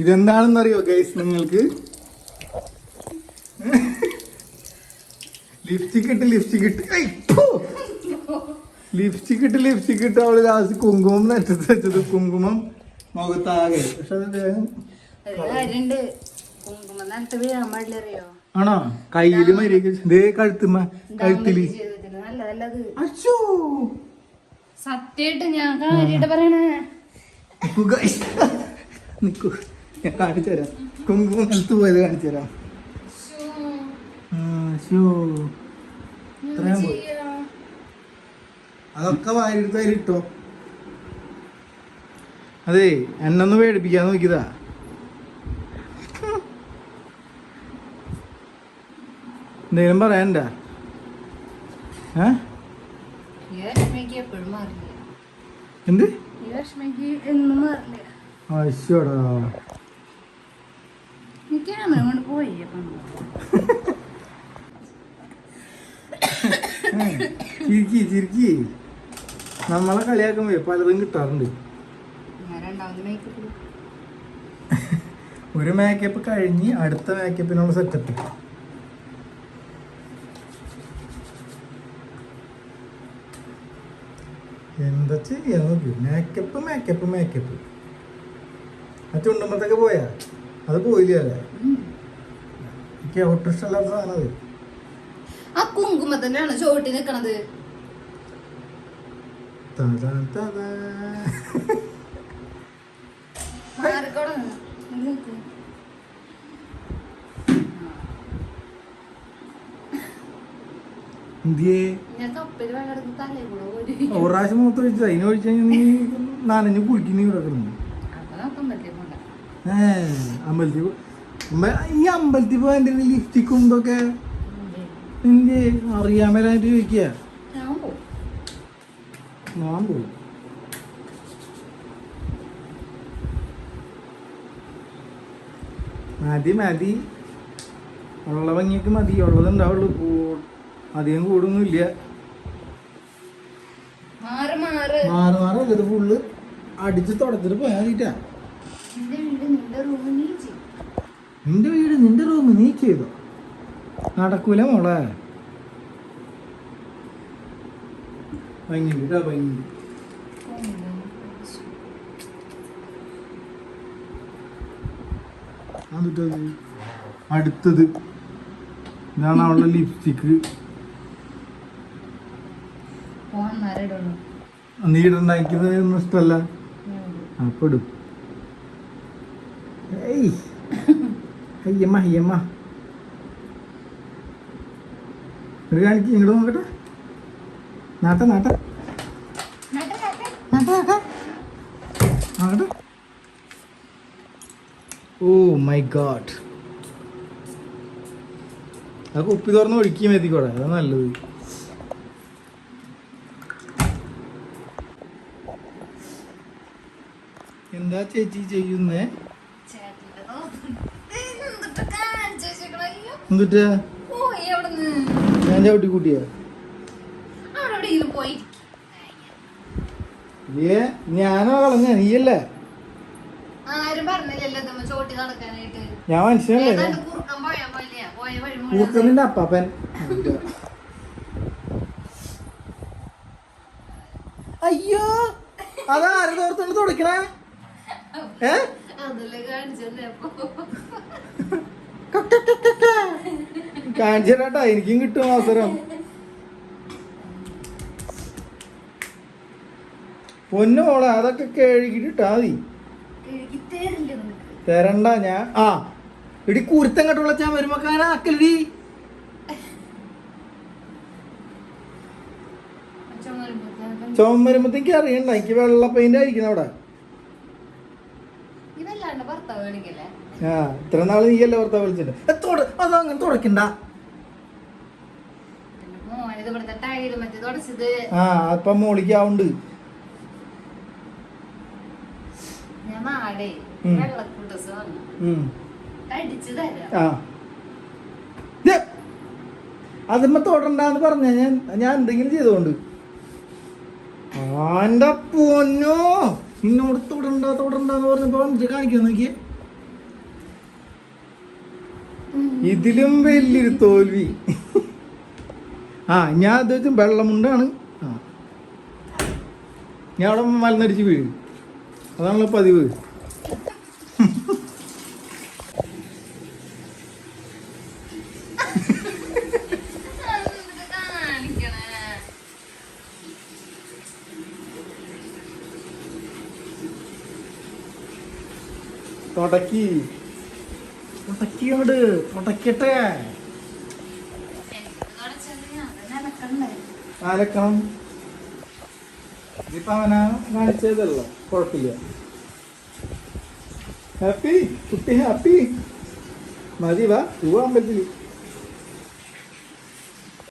ഇതെന്താണെന്നറിയോ guys നിങ്ങൾക്ക്? Lipstick ഇട്ട് lipstick ഇട്ട്. ലിപ്സ്റ്റിക് ഇട്ട് ലിപ്സ്റ്റിക് ഇട്ട് അവൾ ലാസ്റ്റ് കുങ്കുമം നെറ്റത്ത് വെച്ചത്. കുങ്കുമം മുഖത്താകെ. പക്ഷെ അത് ആണോ? കയ്യിൽ മര്യാദ ദേ കഴുത്തുമ്മ കഴുത്തിൽ. അച്ഛോ സത്യമായിട്ട് ഞാൻ കാര്യമായിട്ട് പറയണേ. നിക്കൂ. ഞാൻ കാണിച്ചു തരാം കുങ്കുമം എടുത്ത് പോയത് കാണിച്ചു തരാം. ഇത്രയും പോയി. അതൊക്കെ വാരിയെടുത്ത് അതിലിട്ടോ അതെ എന്നൊന്ന് പേടിപ്പിക്കാൻ നോക്കിയതാ. എന്തെങ്കിലും പറയാനുണ്ടാ? എന്ത്? അശ്വടാ ക്യാമറ കൊണ്ട് പോയി അപ്പം. ചിരിക്കി ചിരിക്കി. നമ്മളെ കളിയാക്കുമ്പോ പലതും കിട്ടാറുണ്ട്. ഒരു മേക്കപ്പ് കഴിഞ്ഞ് അടുത്ത മേക്കപ്പിനുള്ള സെറ്റപ്പ് എന്താ ചെയ്യാ നോക്കി. മേക്കപ്പ് മേക്കപ്പ് മേക്കപ്പ് ആ ചുണ്ടുമ്പത്തൊക്കെ പോയാ? അത് പോയില്ലേ അല്ലേ എനിക്ക് ഒട്ടും ഇഷ്ടമല്ലാത്ത സാധനം ആ കുങ്കുമത്തിനാണ് ചോട്ടി നിക്കണത്? തതാ തതാ. മാറിക്കോടെ ഇത് നിക്ക്. എന്തിയേ? ഞാൻ കപ്പൽ വെള്ളം തലേ കൂടെ പോയി ഒരു പ്രാവശ്യം മൂത്ത് ഒഴിച്ചു. അതിന് ഒഴിച്ചു നീ നനഞ്ഞ് കുളിക്കുന്നു നോക്കാൻ പറ്റില്ല ഏ അമ്പലത്തിൽ ഈ അമ്പലത്തിൽ പോകാൻ എന്തെങ്കിലും ലിപ്സ്റ്റിക്കും ഇതൊക്കെ നിന്റെ അറിയാൻ വരാനായിട്ട് ചോദിക്കുക. ഞാൻ പോകും മതി മതി. ഉള്ള ഭംഗിയൊക്കെ മതി. ഉള്ളത് ഉണ്ടാവുള്ളൂ. അധികം കൂടുന്നില്ല മാറ് മാറ്. മാറി മാറി. ഇത് ഫുള്ള് അടിച്ച് തുടച്ചിട്ട് പോയാൽ മതിട്ടാ. നിന്റെ വീട് നിന്റെ റൂം നീ ചെയ്തു? നടക്കൂല മോളെ. ഭംഗിയുണ്ട് അടുത്തത്. ഇതാണ് അവളുടെ ലിപ്സ്റ്റിക്ക് നീടുണ്ടാക്കിയത് നീ ഇടണ്ടാക്കിയത് ഇഷ്ടമല്ല? അപ്പൊ ഇടും. ഏയ്. അയ്യമ്മ അയ്യമ്മ ഒരു കാണിക്ക് ഇങ്ങോട്ട് നോക്കട്ടെ. നാട്ടെ നാട്ടെ. നോക്കട്ടെ. Oh my god. അത് കുപ്പി തുറന്ന് ഒഴുക്കി എത്തിക്കോടെ. അതാ നല്ലത്. എന്താ ചേച്ചി ചെയ്യുന്നേ? എന്നിട്ട്. ഞാൻ ചവിട്ടി കൂട്ടിയാ ഏ ഞാനോ കളഞ്ഞ നീയല്ലേ? ഞാൻ മനുഷ്യനല്ലേ കൂർക്കനിന്റെ അപ്പാപ്പൻ. അയ്യോ അതാര് തോർത്തോണ്ട് തുടക്കണേ? ഏ? കാണിച്ചു തരാട്ടാ എനിക്കും കിട്ടും അവസരം. പൊന്നു മോളെ അതൊക്കെ കഴുകിട്ടാ മതി. തരണ്ട ഞാൻ ആ ഇടി കുരുത്തം കെട്ട് വിളച്ചാൻ വരുമ്പോ അക്കലടി വരുമ്പോഴത്തേക്കും ചുമരുമ്പത്തേക്ക് അറിയണ്ട എനിക്ക് വെള്ള പെയിന്റ് ആയിരിക്കുന്ന അവിടെ. ഇതല്ലാണ്ട് ഭർത്താവ് കാണിക്കല്ലേ? ആ ഇത്ര നാൾ നീയല്ലേ ഭർത്താവ് വിളിച്ചിട്ടുണ്ട് അതങ്ങനെ തുടക്കണ്ട. ആ അപ്പൊ മോളിക്കാവുണ്ട് അതിമ്മ തൊടണ്ടെന്ന് പറഞ്ഞ ഞാൻ ഞാൻ എന്തെങ്കിലും ചെയ്തോണ്ട്. ആന്റെ പൊന്നോ നിന്നോട് തൊടണ്ട തൊടണ്ടെന്ന് പറഞ്ഞപ്പോ കാണിക്കാൻ നോക്കിയേ? ഇതിലും വലിയൊരു തോൽവി. ആ ഞാൻ അദ്ദേഹത്തിന് വെള്ളമുണ്ടാണ്. ആ. ഞാൻ അവിടെ മലന്നടിച്ച് വീഴും. അതാണല്ലോ പതിവ്. തുടക്കി. തുടക്കി പൊട്ടക്കട്ടെ ആലക്കണം ഇതിപ്പോ അവനാ കാണിച്ചതല്ലോ. കുഴപ്പമില്ല. ഹാപ്പി കുട്ടി ഹാപ്പി മതി വാ. പോവാൻ അമ്പലത്തിൽ